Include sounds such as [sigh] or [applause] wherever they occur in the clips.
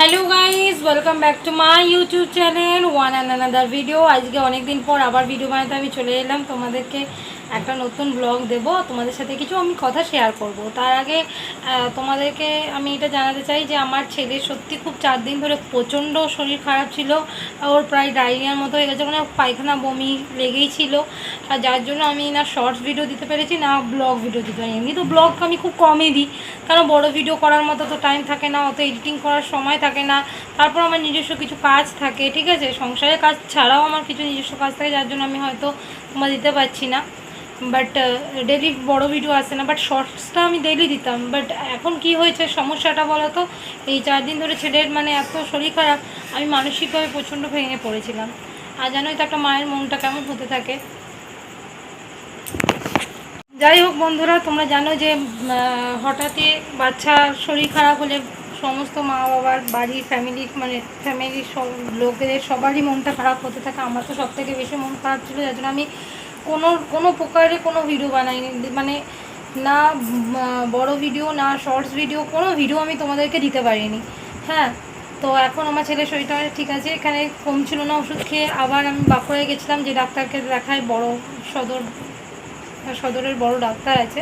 Hello guys welcome back to my YouTube channel one and another video আজকে অনেকদিন পর আবার ভিডিও বানাতে আমি চলে এলাম তোমাদেরকে। একটা নতুন ব্লগ দেব, তোমাদের সাথে কিছু আমি কথা শেয়ার করব। তার আগে তোমাদেরকে আমি এটা জানাতে চাই যে, আমার ছেলে সত্যি খুব চার দিন ধরে প্রচণ্ড শরীর খারাপ ছিল। ওর প্রায় ডায়রিয়ার মতো হয়ে গেছে মানে পায়খানা বমি লেগেই ছিল। আর যার জন্য আমি না শর্টস ভিডিও দিতে পেরেছি, না ব্লগ ভিডিও দিতে পারি এমনি তো ব্লগ আমি খুব কমই দিই, কারণ বড় ভিডিও করার মতো তো টাইম থাকে না, অত এডিটিং করার সময় থাকে না। তারপর আমার নিজস্ব কিছু কাজ থাকে, ঠিক আছে? সংসারের কাজ ছাড়াও আমার কিছু নিজস্ব কাজ থাকে, যার জন্য আমি হয়তো তোমার দিতে পারছি না। বাট ডেলি বড় ভিডিও আসে না বাট শর্টসটা আমি ডেলি দিতাম। বাট এখন কি হয়েছে, সমস্যাটা বলো তো এই চার দিন ধরে ছেলের মানে এত শরীর খারাপ, আমি মানসিকভাবে প্রচণ্ড ভেঙে পড়েছিলাম। আর জানোই তো একটা মায়ের মনটা কেমন হতে থাকে। যাই হোক বন্ধুরা, তোমরা জানো যে হঠাৎই বাচ্চা শরীর খারাপ হলে সমস্ত মা বাবার বাড়ির ফ্যামিলি মানে ফ্যামিলির সব, লোকেদের সবারই মনটা খারাপ হতে থাকে। আমার তো সব থেকে বেশি মন খারাপ ছিল, যার জন্য আমি কোনো কোনো প্রকারে কোনো ভিডিও বানাইনি। মানে না বড় ভিডিও না শর্টস ভিডিও কোনো ভিডিও আমি তোমাদেরকে দিতে পারিনি। হ্যাঁ তো এখন আমার ছেলের শরীরটা ঠিক আছে, এখানে কমছিল না, ওষুধ খেয়ে আবার আমি বাঁকুড়ায় গেছিলাম, যে ডাক্তারকে দেখায় বড় সদর, সদরের বড় ডাক্তার আছে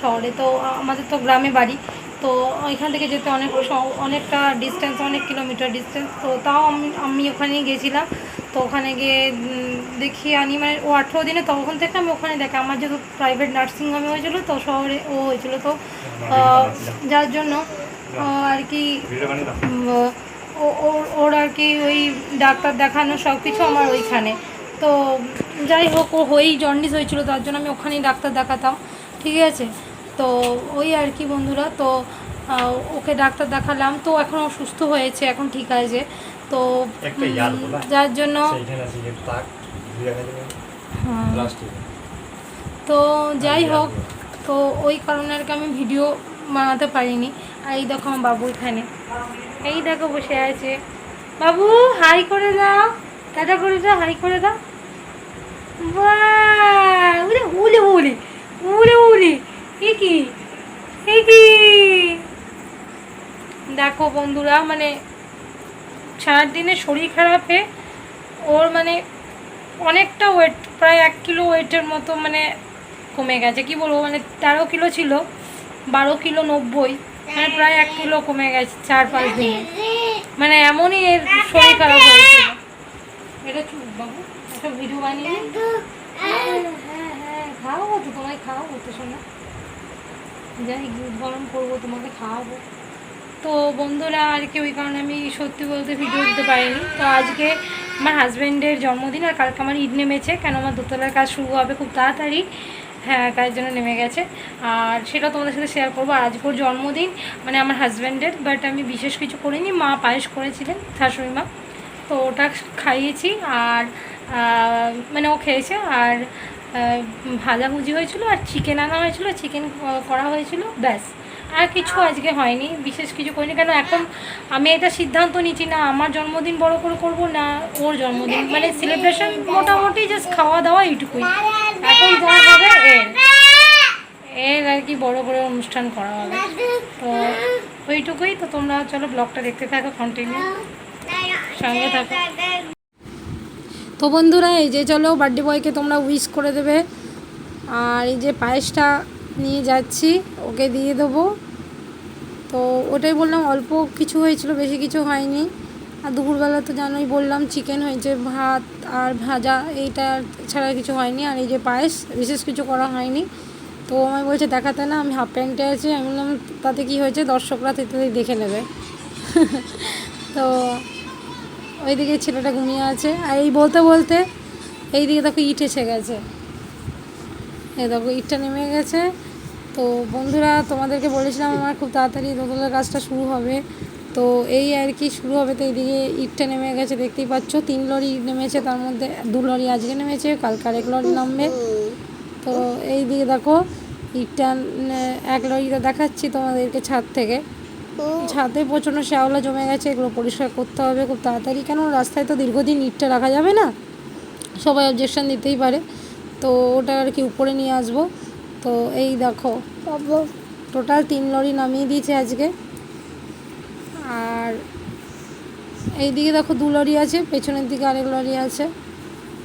শহরে, তো আমাদের তো গ্রামে বাড়ি। তো ওইখান থেকে যেতে অনেক অনেকটা ডিস্টেন্স অনেক কিলোমিটার ডিস্টেন্স তো তাও আমি আমি ওখানেই গেছিলাম। তো ওখানে গিয়ে দেখিয়ে আনি মানে ও আঠেরো দিনে তখন থেকে আমি ওখানে দেখে আমার যেহেতু প্রাইভেট নার্সিংহোমে হয়েছিল তো শহরে ও হয়েছিল তো যার জন্য আর কি ও- ওর ওর আর কি ওই ডাক্তার দেখানো সব কিছু আমার ওইখানে। তো যাই হোক ও হয়েই জন্ডিস হয়েছিল তার জন্য আমি ওখানেই ডাক্তার দেখাতাম ঠিক আছে? তো ওই আর কি বন্ধুরা তো ওকে ডাক্তার দেখালাম তো এখন ও সুস্থ হয়েছে এখন ঠিক আছে। তো। যার জন্য হ্যাঁ, তো যাই হোক তো ওই কারণে আর কি আমি ভিডিও বানাতে পারিনি। আর এই দেখো আমার বাবু এখানে। এই দেখো বসে আছে। বাবু হাই করে দাও। টাটা করে দাও হাই করে দাও। বাহ, উলে উলে উলে। উলে উলে। এ কি? এ কি? দেখো বন্ধুরা মানে চার দিনে শরীর খারাপে ওর মানে অনেকটা ওয়েট প্রায় এক কিলো ওয়েটের মতো মানে কমে গেছে। কি বলব? মানে তেরো কিলো ছিল, বারো কিলো নব্বই মানে প্রায় এক কিলো কমে গেছে চার পাঁচ দিনে। মানে এমনই এর শরীর খারাপ হয়েছিল। এটা চুপ বাবু, একটা ভিডিও বানিয়ে? হ্যাঁ হ্যাঁ হ্যাঁ খাওয়াবো তো, তোমায় খাওয়াবো, তো শোনা। যাই গরম করব, তোমাকে খাওয়াবো। তো বন্ধুরা, আর কি, ওই কারণে আমি সত্যি বলতে ভিডিও দিতে পারিনি। তো আজকে আমার হাজব্যান্ডের জন্মদিন আর কালকে আমার ঈদ নেমেছে, কেন আমার দোতলার কাজ শুরু হবে খুব তাড়াতাড়ি। হ্যাঁ কাজের জন্য নেমে গেছে। আর সেটা তোমাদের সাথে শেয়ার করব আর আজকে ওর জন্মদিন মানে আমার হাজব্যান্ডের বাট আমি বিশেষ কিছু করিনি, মা পায়েস করেছিলেন, শাশুড়ি মা। তো ওটা খাইয়েছি আর মানে ও খেয়েছে আর ভাজাভুজি হয়েছিল আর চিকেন আনা হয়েছিল চিকেন করা হয়েছিল, ব্যাস। আর কিছু আজকে হয়নি, বিশেষ কিছু করিনি। কেন এখন আমি এটা সিদ্ধান্ত নিচ্ছি না, আমার জন্মদিন বড় করে করব না ওর জন্মদিন। মানে সেলিব্রেশন মোটামুটি জাস্ট খাওয়া দাওয়া এইটুকুই। এখন যা হবে এর এর আর কি বড় করে অনুষ্ঠান করা হবে। তো ওইটুকুই, তো তোমরা চলো ব্লগটা দেখতে থাকো কন্টিনিউ সঙ্গে থাকো। তো বন্ধুরা, এই যে চলো বার্থডে বয়কে তোমরা উইশ করে দেবে। আর এই যে পায়েসটা নিয়ে যাচ্ছি, ওকে দিয়ে দেবো। তো ওটাই বললাম, অল্প কিছু হয়েছিল, বেশি কিছু হয়নি। আর দুপুরবেলা তো জানোই বললাম চিকেন হয়েছে, ভাত আর ভাজা, এইটা ছাড়া কিছু হয়নি। আর এই যে পায়েস, বিশেষ কিছু করা হয়নি। তো আমায় বলছে, দেখাতে না, আমি হাফ প্যান্টে আছি। আমি বললাম, তাতে কি হয়েছে? দর্শকরা তাতে দেখে নেবে। [laughs] তো ওইদিকে ছেলেটা ঘুমিয়ে আছে। আর এই বলতে বলতে, এইদিকে দেখো ইট এসে গেছে। এ দেখো, ইটটা নেমে গেছে। তো বন্ধুরা, তোমাদেরকে বলেছিলাম আমার খুব তাড়াতাড়ি দোতলার কাজটা শুরু হবে। তো এই আর কি শুরু হবে তো এইদিকে ইটটা নেমে গেছে, দেখতেই পাচ্ছ। তিন লরি নেমেছে, তার মধ্যে দু লরি আজকে নেমেছে, কালকে এক লরি নামবে। তো এই দিকে দেখো, ইটটা এক লরিটা দেখাচ্ছি তোমাদেরকে ছাদ থেকে। ছাদে প্রচণ্ড শ্যাওলা জমে গেছে, এগুলো পরিষ্কার করতে হবে খুব তাড়াতাড়ি। কেন? রাস্তায় তো দীর্ঘদিন ইটটা রাখা যাবে না। সবাই অবজেকশন দিতেই পারে। তো ওটা আর কি উপরে নিয়ে আসব। তো এই দেখো টোটাল তিন লরি নামিয়ে দিয়েছে আজকে। আর এই দিকে দেখো দু লরি আছে, পেছনের দিকে আরেক লরি আছে।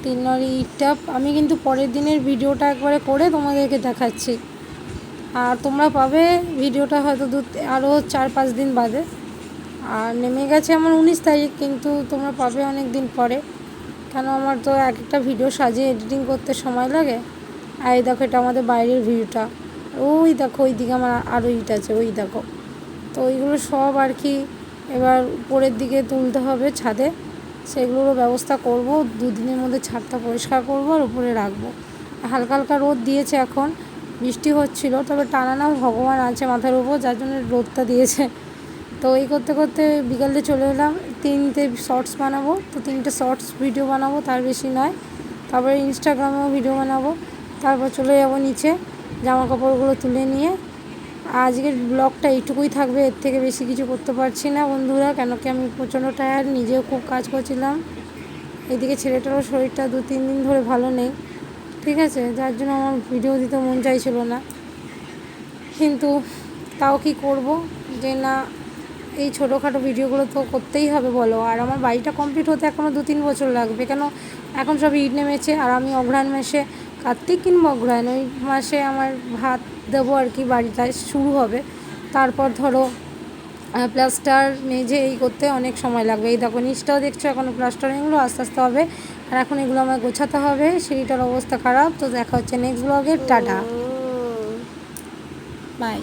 তিন লরি ইটটা আমি কিন্তু পরের দিনের ভিডিওটা একবারে করে তোমাদেরকে দেখাচ্ছি। আর তোমরা পাবে ভিডিওটা হয়তো দু আরও চার পাঁচ দিন বাদে। আর নেমে গেছে আমার উনিশ তারিখ, কিন্তু তোমরা পাবে অনেক দিন পরে। কেন আমার তো এক একটা ভিডিও সাজিয়ে এডিটিং করতে সময় লাগে? আর এই দেখো, এটা আমাদের বাইরের ভিউটা। ওই দেখো ওই দিকে আমার আরও ইট আছে, ওই দেখো। তো ওইগুলো সব আর কি এবার উপরের দিকে তুলতে হবে ছাদে। সেগুলোরও ব্যবস্থা করব, দুদিনের মধ্যে ছাদটা পরিষ্কার করব আর উপরে রাখব। হালকা হালকা রোদ দিয়েছে এখন, বৃষ্টি হচ্ছিল, তবে টানা না ভগবান আছে মাথার উপর, যার জন্য রোদটা দিয়েছে। তো এই করতে করতে বিকালে চলে এলাম, তিনটে শর্টস বানাবো, তো তিনটে শর্টস ভিডিও বানাবো, তার বেশি নয়। তারপরে ইনস্টাগ্রামেও ভিডিও বানাবো। তারপর চলে যাব নিচে জামা কাপড়গুলো তুলে নিয়ে। আজকের ব্লগটা এইটুকুই থাকবে, এর থেকে বেশি কিছু করতে পারছি না বন্ধুরা, কেন কি আমি প্রচণ্ড টায়ার নিজেও খুব কাজ করছিলাম। এদিকে ছেলেটারও শরীরটা দু তিন দিন ধরে ভালো নেই, ঠিক আছে? যার জন্য আমার ভিডিও দিতে মন চাইছিল না। কিন্তু তাও কি করব? যে না, এই ছোটোখাটো ভিডিওগুলো তো করতেই হবে, বলো। আর আমার বাড়িটা কমপ্লিট হতে এখনও দু তিন বছর লাগবে। কেন? এখন সব ইট নেমেছে আর আমি অঘ্রাণ মাসে কার্তিক কিংবা অঘ্রাণ ওই মাসে আমার ভাত দেবো আর কি বাড়িটা শুরু হবে। তারপর ধরো প্লাস্টার মেঝে এই করতে অনেক সময় লাগবে। এই দেখো নিচটাও দেখছ এখনও প্লাস্টারিংগুলো আস্তে আস্তে হবে। আর এখন এগুলো আমার গোছাতে হবে সিঁড়িটার অবস্থা খারাপ। তো দেখা হচ্ছে নেক্সট ব্লগের টাটা। বাই